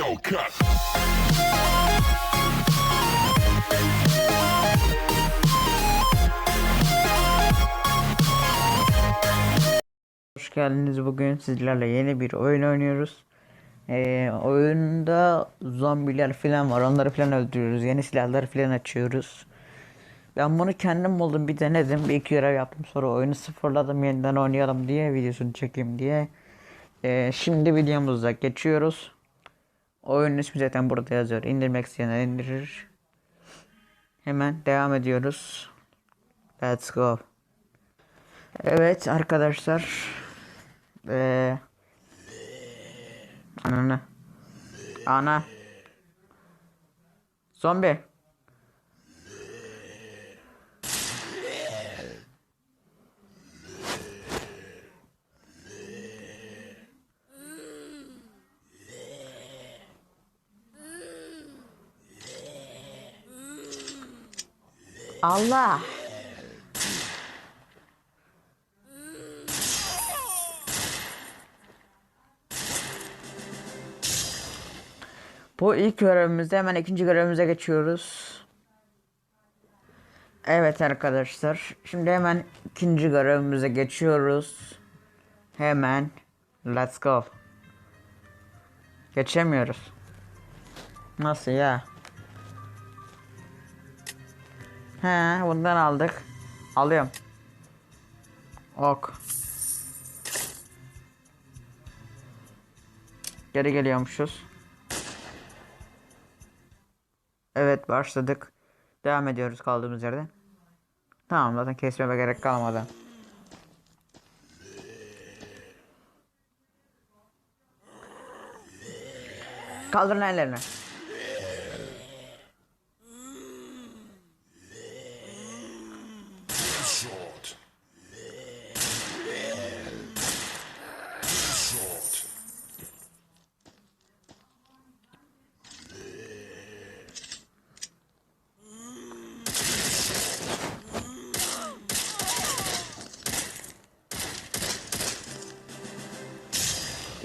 Hellcat. Hoş geldiniz. Bugün sizlerle yeni bir oyun oynuyoruz. Ee, oyunda zombiler falan var. Onları falan öldürüyoruz. Yeni silahlar falan açıyoruz. Ben bunu kendim buldum. Bir denedim. Bir iki görev yaptım. Sonra oyunu sıfırladım. Yeniden oynayalım diye. Videosunu çekeyim diye. Ee, şimdi videomuza geçiyoruz. Oyunun ismi zaten burada yazıyor. İndirmek isteyenler indirir. Hemen devam ediyoruz. Let's go. Evet arkadaşlar. Ee, ananı. Ana. Zombi. Allah. Bu ilk görevimizde hemen ikinci görevimize geçiyoruz. Evet arkadaşlar. Şimdi hemen ikinci görevimize geçiyoruz. Hemen. Let's go. Geçemiyoruz. Nasıl ya? He bundan aldık. Alıyorum. Ok. Geri geliyormuşuz. Evet başladık. Devam ediyoruz kaldığımız yerden. Tamam zaten kesmeme gerek kalmadı. Kaldırın ellerini.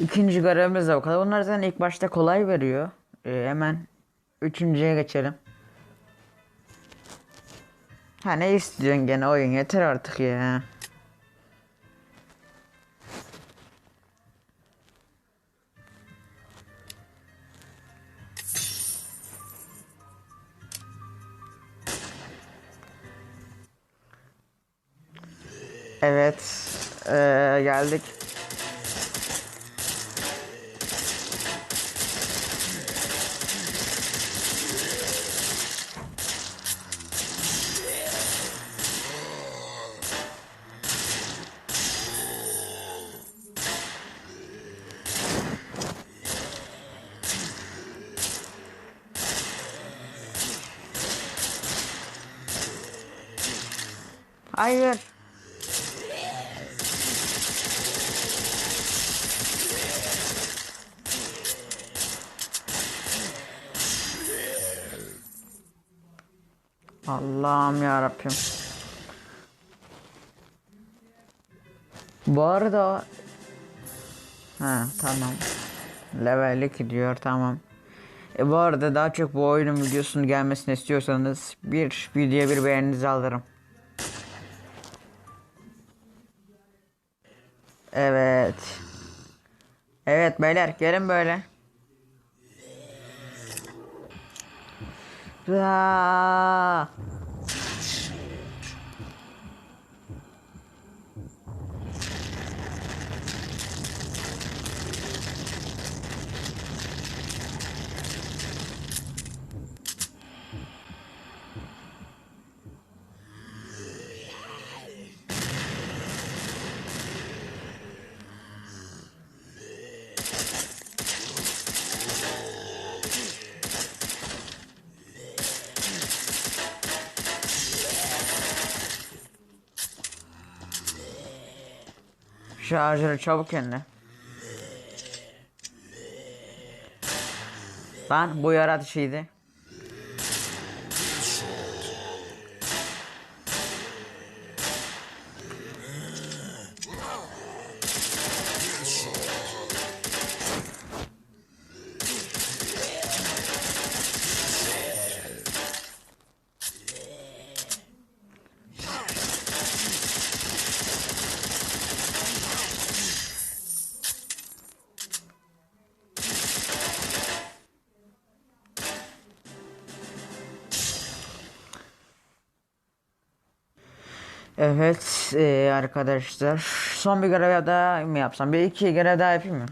İkinci görevimiz de o kadar. Bunlar zaten ilk başta kolay veriyor. Ee, hemen üçüncüye geçelim. Ha ne istiyorsun gene oyun yeter artık ya. Evet. Ee, geldik. Hayır. Allah'ım ya Rabbim. Bu arada Ha tamam. Level 2 diyor tamam. E bu arada daha çok bu oyunun videosunun gelmesini istiyorsanız bir videoya bir beğeninizi alırım. Evet. Evet beyler gelin böyle. Aa! Şarjörü çabuk eline. Lan bu yaratışıydı. Evet eee, arkadaşlar son bir görev daha mı yapsam? Bir iki görev daha yapayım mı?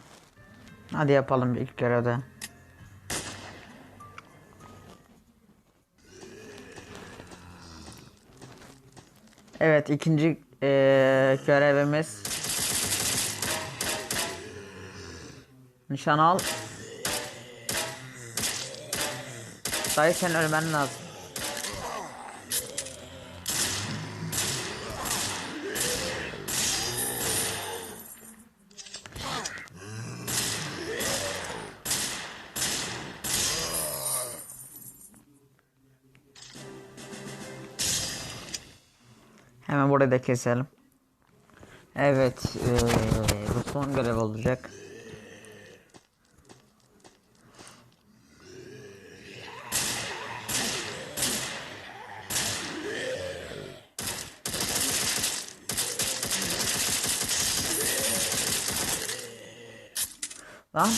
Hadi yapalım bir iki görev daha. Evet ikinci eee, görevimiz Nişan al. Dayı sen ölmen lazım. Hemen burayı da keselim. Evet, eee, bu son görev olacak. Lan.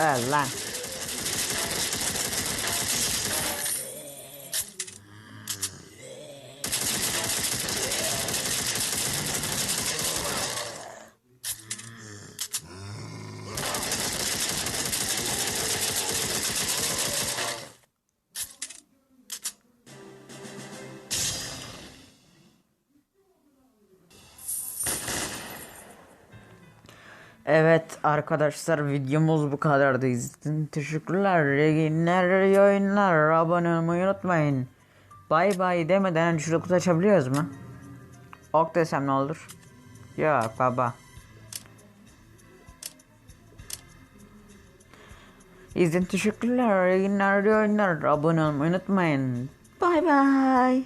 Öl lan. Evet arkadaşlar videomuz bu kadardı. İzlediğiniz teşekkürler. İyi oyunlar. Abone olmayı unutmayın. Bay bay demeden önce şurada kutu açabiliyoruz mu? Ok desem ne olur? Yok baba. İzlediğiniz teşekkürler. İyi oyunlar. Abone olmayı unutmayın. Bay bay.